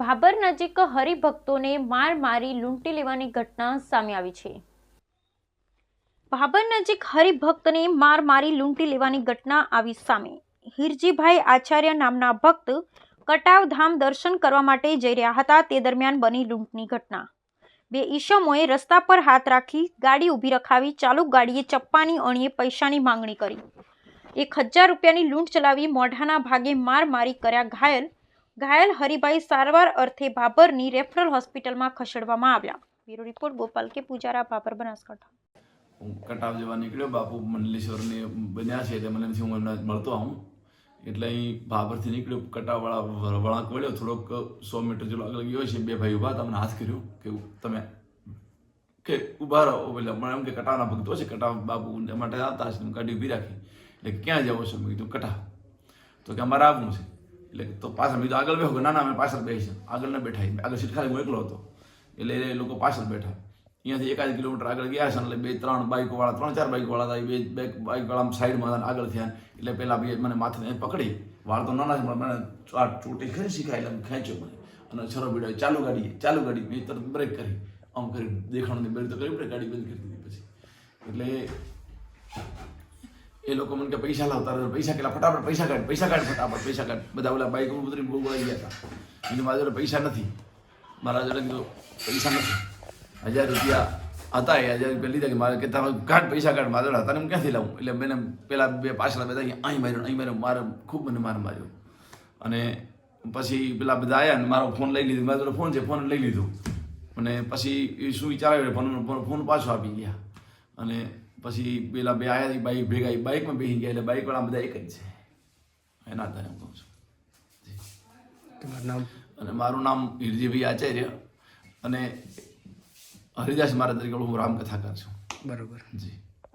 ભાબર નજીક હરિભક્તોને માર મારી લૂંટી લેવાની ઘટના સામે આવી છે. ભાબર નજીક હરિભક્તને માર મારી લૂંટી લેવાની ઘટના આવી સામે. હિરજીભાઈ આચાર્ય નામના ભક્ત કટાવધામ દર્શન કરવા માટે જઈ રહ્યા હતા તે દરમિયાન બની લૂંટની ઘટના. બે ઈસમોએ રસ્તા પર હાથ રાખી ગાડી ઊભી રખાવી ચાલુ ગાડીએ ચપ્પાની અણીએ પૈસાની માંગણી કરી. એક હજાર રૂપિયાની લૂંટ ચલાવી મોઢાના ભાગે માર મારી કર્યા ઘાયલ ઘાયલ હરિભાઈ સારવાર અર્થે ભાભરની રેફરલ હોસ્પિટલમાં ખસેડવામાં આવ્યા. બ્યુરો રિપોર્ટ, ગોપાલ કે પૂજારા, ભાભર બનાસકાંઠા. હું કટાવ જવા નીકળ્યો. બાપુ મંડલેશ્વરને બન્યા છે એટલે મને હું એમને મળતો આવું. એટલે અહીં ભાભરથી નીકળ્યો, કટાવવાળા વળાંક વળ્યો. થોડોક સો મીટર જેટલો આગળ ગયો છે. બે ભાઈ ઊભા હતા. મને હાથ કર્યો કે તમે કે ઊભા રહો. એટલે મને એમ કે કટાવના ભક્તો છે. કટાવ બાપુ માટે આવતા છે ગાડી ઊભી રાખી. એટલે ક્યાં જવો છો? મેં કીધું, કટાવ. તો કે, અમારે આવવું છે. એટલે તો પાછળ મેં આગળ બેહો ના ના અમે પાછળ બેસી આગળ ન બેઠા આગળ સીટ ખાલી હું એકલો હતો. એટલે એ લોકો પાછળ બેઠા. અહીંયાથી એકાદ કિલોમીટર આગળ ગયા છે એટલે બે, ત્રણ બાઇકવાળા ત્રણ, ચાર બાઇકવાળા હતા. એ બે બાઇકવાળા સાઈડમાં આગળ થયા એટલે પહેલાં બે મને માથે પકડી. વાળ તો નાના પણ મને ચોટી ખરી શીખાય એટલે ખેંચ્યો મને. અને છરો બીડો ચાલુ ગાડી ચાલુ ગાડી. મેં તરત બ્રેક કરી. આમ કરી દેખાણું બ્રેક તો કરી ગાડી બંધ કરી દીધી પછી. એટલે એ લોકો મને કે પૈસા લાવતા હતા પૈસા કેટલા? ફટાફટ પૈસા કાઢ પૈસા કાઢ ફટાફટ, પૈસા કાઢ. બધા ઓલા બાઈક ઉતરી બહુ બોલાઈ ગયા હતા. કીધું મારા જોડે પૈસા નથી. મારા જોડે કીધું, પૈસા નથી. હજાર રૂપિયા હતા એ હજાર રૂપિયા લીધા કે મારે કે તારા કાઢ, પૈસા કાઢ, મારા જોડે હતા ને ક્યાંથી લાવું? એટલે મેં પેલા બે પાછળ બધા અહીં માર્યો અહીં માર્યો, મારે ખૂબ મને માર માર્યો. અને પછી પેલા બધા આવ્યા ને મારો ફોન લઈ લીધો, મારા જોડે ફોન છે, ફોન લઈ લીધો. અને પછી એ શું વિચારાયો ફોન ફોન પાછો આપી ગયા. અને પછી પેલા બે આવ્યા બાઈક ભેગા એ બાઇકમાં બેસી ગયા એટલે બાઇકવાળા બધા એક જ છે. એના આધારે હું કહું છું. તમારું નામ? અને મારું નામ હિરજીભાઈ આચાર્ય અને હરિદાસ મારા તરીકે હું રામકથાકાર છું. બરોબર. જી.